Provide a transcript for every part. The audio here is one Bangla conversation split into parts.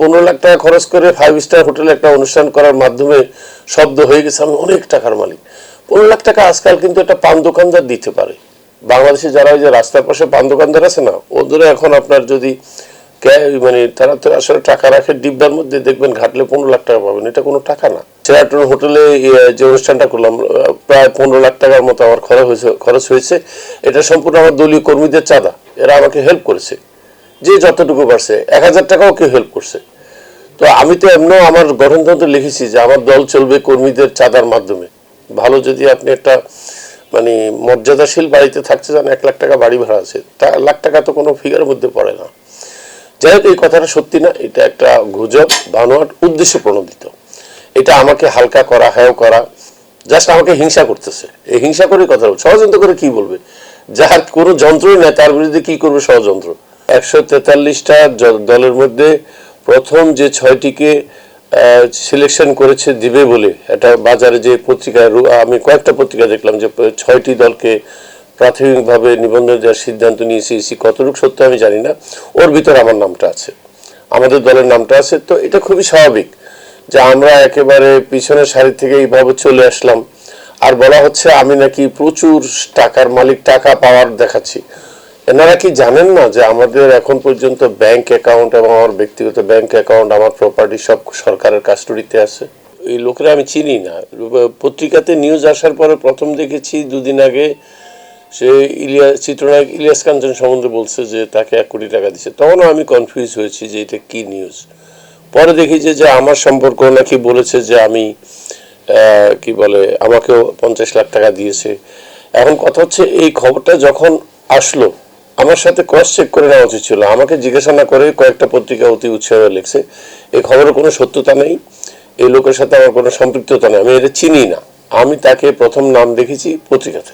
পনেরো লাখ টাকা খরচ করে ফাইভ স্টার হোটেলে একটা অনুষ্ঠান করার মাধ্যমে শব্দ হয়ে গেছে আমি অনেক টাকার মালিক। পনেরো লাখ টাকা আজকাল কিন্তু একটা পান দোকানদার দিতে পারে। বাংলাদেশে যারা ওই যে রাস্তার পাশে পান দোকানদার আছে না, ওদের এখন আপনার যদি মানে তারা তো আসলে টাকা রাখে ডিব্বার মধ্যে, দেখবেন ঘাটলে পনেরো লাখ টাকা পাবেন। এটা কোনো টাকা না। চেরাটন হোটেলে যে অনুষ্ঠানটা করলাম প্রায় পনেরো লাখ টাকার মতো আমার খরচ হয়েছে খরচ হয়েছে। এটা সম্পূর্ণ আমার দলীয় কর্মীদের চাঁদা। এরা আমাকে হেল্প করেছে। যে যতটুকু পারছে। এক হাজার টাকাও কেউ হেল্প করছে। তো আমি তো এমনও আমার গঠনতন্ত্রে লিখেছি যে আমার দল চলবে কর্মীদের চাঁদার মাধ্যমে। ভালো যদি আপনি একটা মানে মর্যাদাশীল বাড়িতে থাকতে চান, এক লাখ টাকা বাড়ি ভাড়া আছে লাখ টাকা তো কোনো ফিগারের মধ্যে পড়ে না। যাই হোক, এই কথাটা সত্যি না, এটা একটা গুজব, বানোয়াট, উদ্দেশ্য প্রণোদিত। এটা আমাকে হালকা করা হ্যাও করা জাস্ট আমাকে হিংসা করতেছে। এই হিংসা করে কথা বলবে ষড়যন্ত্র করে কি বলবে? যার কোনো যন্ত্রই নেই, তার বিরুদ্ধে কি করবে ষড়যন্ত্র? একশো তেতাল্লিশটা দলের মধ্যে প্রথম যে ছয়টিকে সিলেকশন করেছে দিবে বলে এটা বাজারে যে পত্রিকায় আমি কয়েকটা পত্রিকা দেখলাম যে ছয়টি দলকে প্রাথমিকভাবে নিবন্ধন দেওয়ার সিদ্ধান্ত নিয়েছে ইসি। কতটুকু সত্য আমি জানি না। ওর ভিতরে আমার নামটা আছে। আমাদের দলের নামটা আছে। তো এটা খুবই স্বাভাবিক যে আমরা একেবারে পিছনের সারি থেকে এইভাবে চলে আসলাম। আর বলা হচ্ছে আমি নাকি প্রচুর টাকার মালিক, টাকা পাওয়ার দেখাচ্ছি। এনারা কি জানেন না যে আমাদের এখন পর্যন্ত ব্যাংক অ্যাকাউন্ট এবং আমার ব্যক্তিগত ব্যাংক অ্যাকাউন্ট আমার প্রপার্টি সব সরকারের কাস্টডিতে আছে? এই লোকেরা আমি চিনি না। পত্রিকাতে নিউজ আসার পরে প্রথম দেখেছি, দুদিন আগে সে ইলিয়াস, চিত্রনায়ক ইলিয়াস কাঞ্চন সম্বন্ধে বলছে যে তাকে এক কোটি টাকা দিচ্ছে তখনও আমি কনফিউজ হয়েছি যে এটা কি নিউজ পরে দেখি যে আমার সম্পর্ক নাকি বলেছে যে আমি কি বলে, আমাকেও পঞ্চাশ লাখ টাকা দিয়েছে। এখন কথা হচ্ছে, এই খবরটা যখন আসলো আমার সাথে ক্রস চেক করে নেওয়া উচিত ছিল। আমাকে জিজ্ঞাসা না করে কয়েকটা পত্রিকা অতি উৎসাহে লিখছে। এই খবরের কোনো সত্যতা নেই। এই লোকের সাথে আমার কোনো সম্পৃক্ততা নেই। আমি এটা চিনি না। আমি তাকে প্রথম নাম দেখেছি পত্রিকাতে।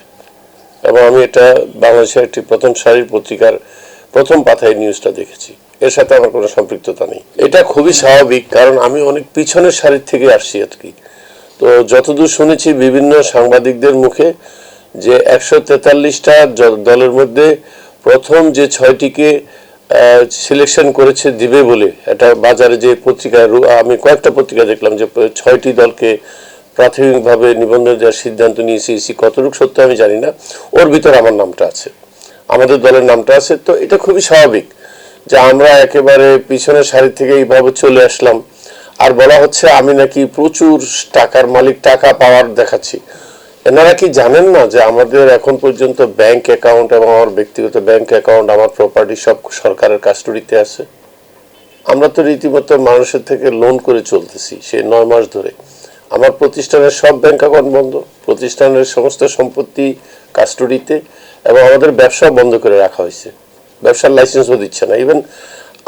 এবং আমি এটা বাংলাদেশের একটি প্রথম সারির পত্রিকার প্রথম পাতায় নিউজটা দেখেছি। এর সাথে আমার কোনো সম্পৃক্ততা নেই। এটা খুবই স্বাভাবিক, কারণ আমি অনেক পিছনের সারির থেকে আসছি আর কি তো যতদূর শুনেছি বিভিন্ন সাংবাদিকদের মুখে যে একশো তেতাল্লিশটা দলের মধ্যে প্রথম যে ছয়টিকে সিলেকশন করেছে দিবে বলে এটা বাজারে যে পত্রিকায় রু- আমি কয়েকটা পত্রিকা দেখলাম যে ছয়টি দলকে প্রাথমিকভাবে নিবন্ধন দেওয়ার সিদ্ধান্ত নিয়েছে ইসি। কতটুকু সত্য আমি জানি না। ওর ভিতরে আমার নামটা আছে। আমাদের দলের নামটা আছে। তো এটা খুবই স্বাভাবিক যে আমরা একেবারে পিছনের সারি থেকে এইভাবে চলে আসলাম। আর বলা হচ্ছে আমি নাকি প্রচুর টাকার মালিক, টাকা পাওয়ার দেখাচ্ছি। এনারা কি জানেন না যে আমাদের এখন পর্যন্ত ব্যাংক অ্যাকাউন্ট এবং আমার ব্যক্তিগত ব্যাংক অ্যাকাউন্ট আমার প্রপার্টি সব সরকারের কাস্টডিতে আছে? আমরা তো রীতিমতো মানুষের থেকে লোন করে চলতেছি সে নয় মাস ধরে। আমার প্রতিষ্ঠানের সব ব্যাংক অ্যাকাউন্ট বন্ধ, প্রতিষ্ঠানের সমস্ত সম্পত্তি কাস্টডিতে এবং আমাদের ব্যবসা বন্ধ করে রাখা হয়েছে। ব্যবসার লাইসেন্সও দিচ্ছে না। ইভেন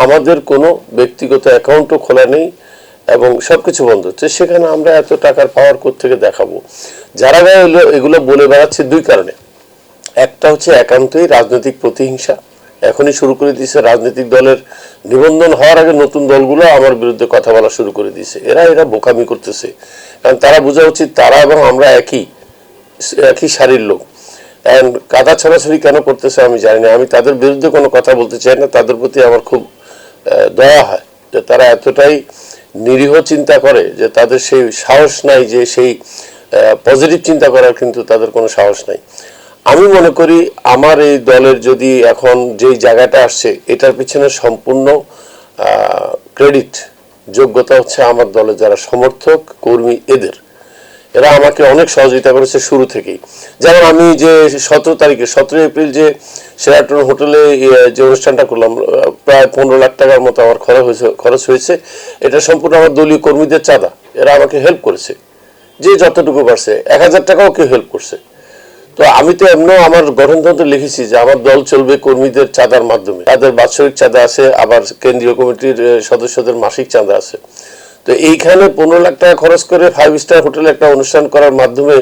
আমাদের কোনো ব্যক্তিগত অ্যাকাউন্টও খোলা নেই। এবং সবকিছু বন্ধ। তো সেখানে আমরা এত টাকার পাওয়ার থেকে দেখাবো? যারা এগুলো বলে বেড়াচ্ছে দুই কারণে। একটা হচ্ছে একান্তই রাজনৈতিক প্রতিহিংসা। এখনই শুরু করে দিয়েছে রাজনৈতিক দলের নিবন্ধন হওয়ার আগে নতুন দলগুলো আমার বিরুদ্ধে কথা বলা শুরু করে দিয়েছে। এরা এরা বোকামি করতেছে। কারণ তারা বোঝা উচিত তারা এবং আমরা একই একই সারির লোক। অ্যান্ড কাদা ছড়াছড়ি কেন করতেছে আমি জানি না। আমি তাদের বিরুদ্ধে কোনো কথা বলতে চাই না। তাদের প্রতি আমার খুব দয়া হয় যে তারা এতটাই নিরীহ চিন্তা করে যে তাদের সেই সাহস নাই যে সেই পজিটিভ চিন্তা করার কিন্তু তাদের কোনো সাহস নাই। আমি মনে করি আমার এই দলের যদি এখন যেই জায়গাটা আসছে, এটার পিছনে সম্পূর্ণ ক্রেডিট যোগ্যতা হচ্ছে আমার দলের যারা সমর্থক, কর্মী এদের। এরা আমাকে অনেক সহযোগিতা করেছে শুরু থেকেই। যেমন আমি যে সতেরো তারিখে সতেরো এপ্রিল যে সেরাটন হোটেলে যে অনুষ্ঠানটা করলাম প্রায় পনেরো লাখ টাকার মতো আমার খরচ হয়েছে খরচ হয়েছে। এটা সম্পূর্ণ আমার দলীয় কর্মীদের চাঁদা। এরা আমাকে হেল্প করেছে। যে যতটুকু পারছে। এক হাজার টাকাও কেউ হেল্প করছে। তো আমি তো এমনও আমার গঠনতন্ত্র লিখেছি যে আমার দল চলবে কর্মীদের চাঁদার মাধ্যমে। তাদের বাৎসরিক চাঁদা আছে, আবার কেন্দ্রীয় কমিটির সদস্যদের মাসিক চাঁদা আছে। তো এইখানে পনেরো লাখ টাকা খরচ করে ফাইভ স্টার হোটেলে একটা অনুষ্ঠান করার মাধ্যমে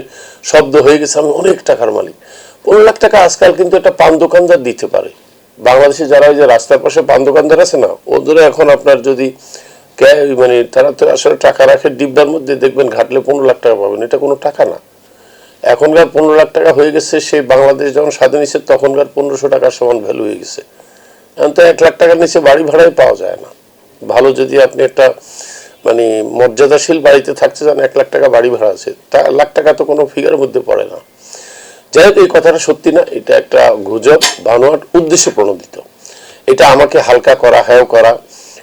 শব্দ হয়ে গেছে আমি অনেক টাকার মালিক। পনেরো লাখ টাকা আজকাল কিন্তু একটা পান দোকানদার দিতে পারে। বাংলাদেশে যারা ওই যে রাস্তার পাশে পান দোকানদার আছে না, ওদের এখন আপনার যদি মানে তারা তো আসলে টাকা রাখে ডিব্বার মধ্যে, দেখবেন ঘাটলে পনেরো লাখ টাকা পাবেন। এটা কোনো টাকা না। এখনকার পনেরো লাখ টাকা হয়ে গেছে, সেই বাংলাদেশ যখন স্বাধীন হয়েছে, তখনকার পনেরোশো টাকার সমান ভ্যালু হয়ে গেছে। এখন তো এক লাখ টাকার নিচে বাড়ি ভাড়াই পাওয়া যায় না। ভালো যদি আপনি একটা মানে মর্যাদাশীল বাড়িতে থাকছে চান এক লাখ টাকা বাড়ি ভাড়া আছে, তা লাখ টাকা তো কোনো ফিগারের মধ্যে পড়ে না। যাই হোক, এই কথাটা সত্যি না, এটা একটা গুজব, বানোয়াট, উদ্দেশ্য প্রণোদিত। এটা আমাকে হালকা করা হ্যাও করা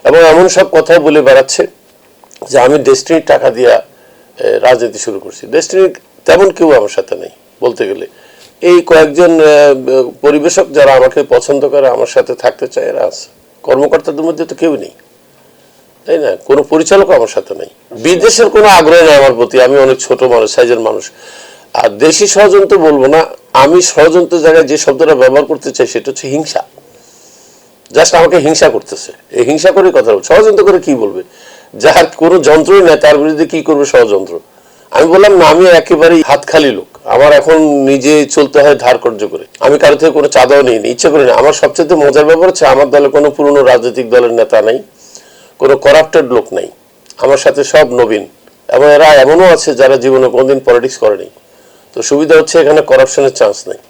এবং এমন সব কথাও বলে বেড়াচ্ছে যে আমি ডেস্টিনির টাকা দিয়া রাজনীতি শুরু করছি। ডেস্টিনির তেমন কেউ আমার সাথে নেই, বলতে গেলে। এই কয়েকজন পরিবেশক যারা আমাকে পছন্দ করে, আমার সাথে থাকতে চায়, এরা আছে। কর্মকর্তাদের মধ্যে তো কেউ নেই। তাই না? কোনো পরিচালক আমার সাথে নেই। বিদেশের কোনো আগ্রহ নেই আমার প্রতি। আমি অনেক ছোট মানুষ, সাইজের মানুষ। আর দেশি ষড়যন্ত্র বলব না, আমি ষড়যন্ত্রের জায়গায় যে শব্দটা ব্যবহার করতে চাই সেটা হচ্ছে হিংসা। জাস্ট আমাকে হিংসা করতেছে। এই হিংসা করে কথা বলছে ষড়যন্ত্র করে কি বলবে? যার কোনো যন্ত্রই নাই, তার বিরুদ্ধে কি করবে ষড়যন্ত্র? আমি বললাম, না, আমি একেবারেই হাত খালি লোক। আমার এখন নিজে চলতে হয় ধার কর্য করে। আমি কারও থেকে কোনো চাঁদাও নিইনি, ইচ্ছে করি না আমার সবচেয়ে মজার ব্যাপার হচ্ছে, আমার দলে কোনো পুরনো রাজনৈতিক দলের নেতা নেই। কোনো করাপ্টেড লোক নাই। আমার সাথে সব নবীন। এবং এরা এমনও আছে যারা জীবনে কোনোদিন পলিটিক্স করেনি। তো সুবিধা হচ্ছে এখানে করাপশনের চান্স নেই।